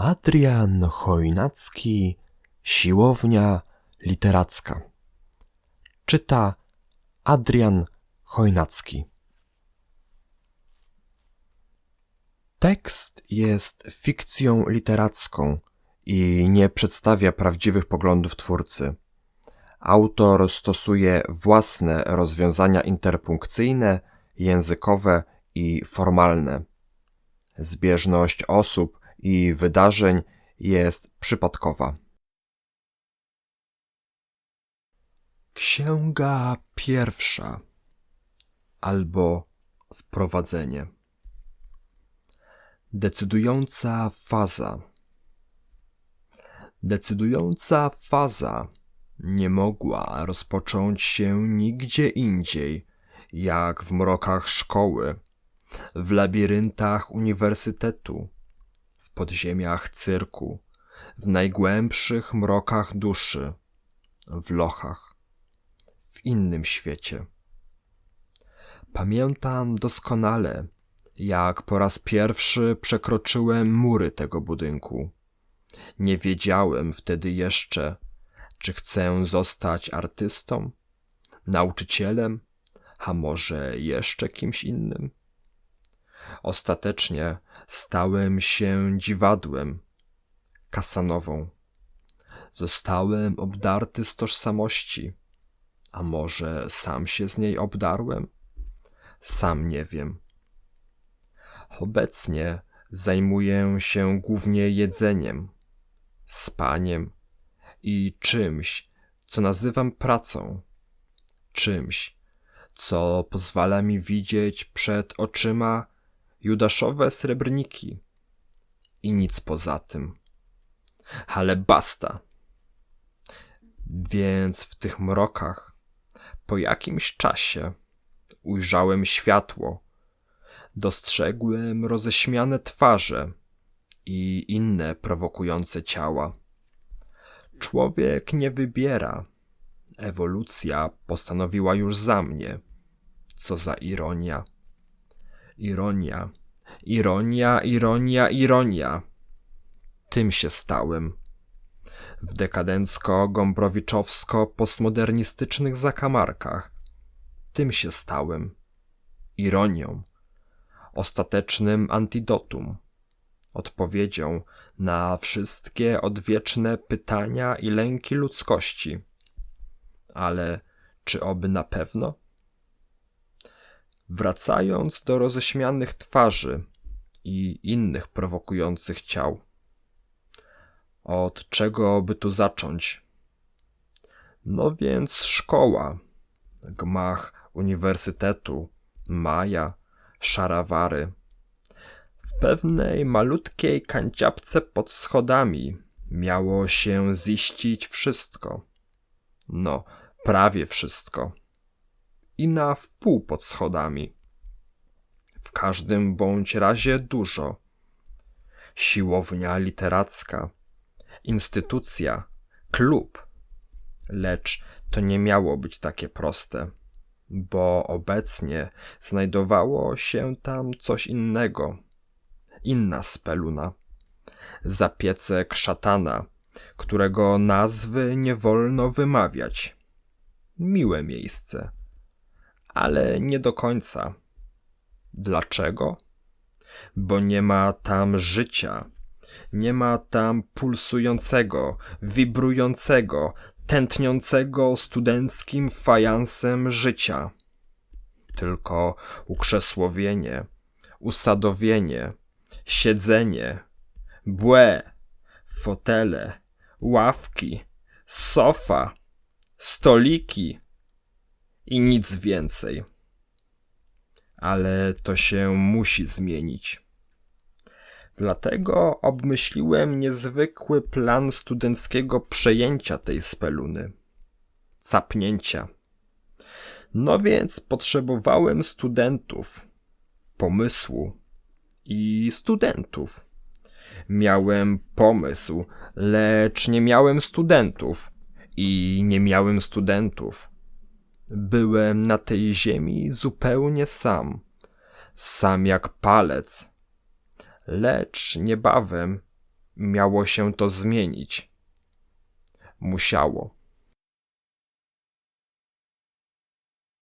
Adrian Chojnacki, Siłownia Literacka. Czyta Adrian Chojnacki. Tekst jest fikcją literacką i nie przedstawia prawdziwych poglądów twórcy. Autor stosuje własne rozwiązania interpunkcyjne, językowe i formalne. Zbieżność osób i wydarzeń jest przypadkowa. Księga pierwsza albo wprowadzenie. Decydująca faza. Decydująca faza nie mogła rozpocząć się nigdzie indziej, jak w mrokach szkoły, w labiryntach uniwersytetu, w podziemiach cyrku, w najgłębszych mrokach duszy, w lochach, w innym świecie. Pamiętam doskonale, jak po raz pierwszy przekroczyłem mury tego budynku. Nie wiedziałem wtedy jeszcze, czy chcę zostać artystą, nauczycielem, a może jeszcze kimś innym. Ostatecznie stałem się dziwadłem, kasanową. Zostałem obdarty z tożsamości, a może sam się z niej obdarłem? Sam nie wiem. Obecnie zajmuję się głównie jedzeniem, spaniem i czymś, co nazywam pracą, czymś, co pozwala mi widzieć przed oczyma judaszowe srebrniki i nic poza tym. Ale basta. Więc w tych mrokach po jakimś czasie ujrzałem światło, dostrzegłem roześmiane twarze i inne prowokujące ciała. Człowiek nie wybiera. Ewolucja postanowiła już za mnie. Co za ironia. Ironia, ironia, ironia, ironia. Tym się stałem. W dekadencko-gombrowiczowsko-postmodernistycznych zakamarkach. Tym się stałem. Ironią. Ostatecznym antidotum. Odpowiedzią na wszystkie odwieczne pytania i lęki ludzkości. Ale czy oby na pewno? Wracając do roześmianych twarzy i innych prowokujących ciał. Od czego by tu zacząć? No więc szkoła, gmach uniwersytetu, maja, szarawary. W pewnej malutkiej kanciapce pod schodami miało się ziścić wszystko. No, prawie wszystko i na wpół pod schodami. W każdym bądź razie dużo. Siłownia literacka, instytucja, klub. Lecz to nie miało być takie proste, bo obecnie znajdowało się tam coś innego. Inna speluna. Zapiecek szatana, którego nazwy nie wolno wymawiać. Miłe miejsce ale nie do końca. Dlaczego? Bo nie ma tam życia, nie ma tam pulsującego, wibrującego, tętniącego studenckim fajansem życia. Tylko ukrzesłowienie, usadowienie, siedzenie, błe, fotele, ławki, sofa, stoliki, i nic więcej. Ale to się musi zmienić. Dlatego obmyśliłem niezwykły plan studenckiego przejęcia tej speluny. Capnięcia. No więc potrzebowałem studentów, pomysłu i studentów. Miałem pomysł, lecz nie miałem studentów i nie miałem studentów Byłem na tej ziemi zupełnie sam, sam jak palec. Lecz niebawem miało się to zmienić. Musiało.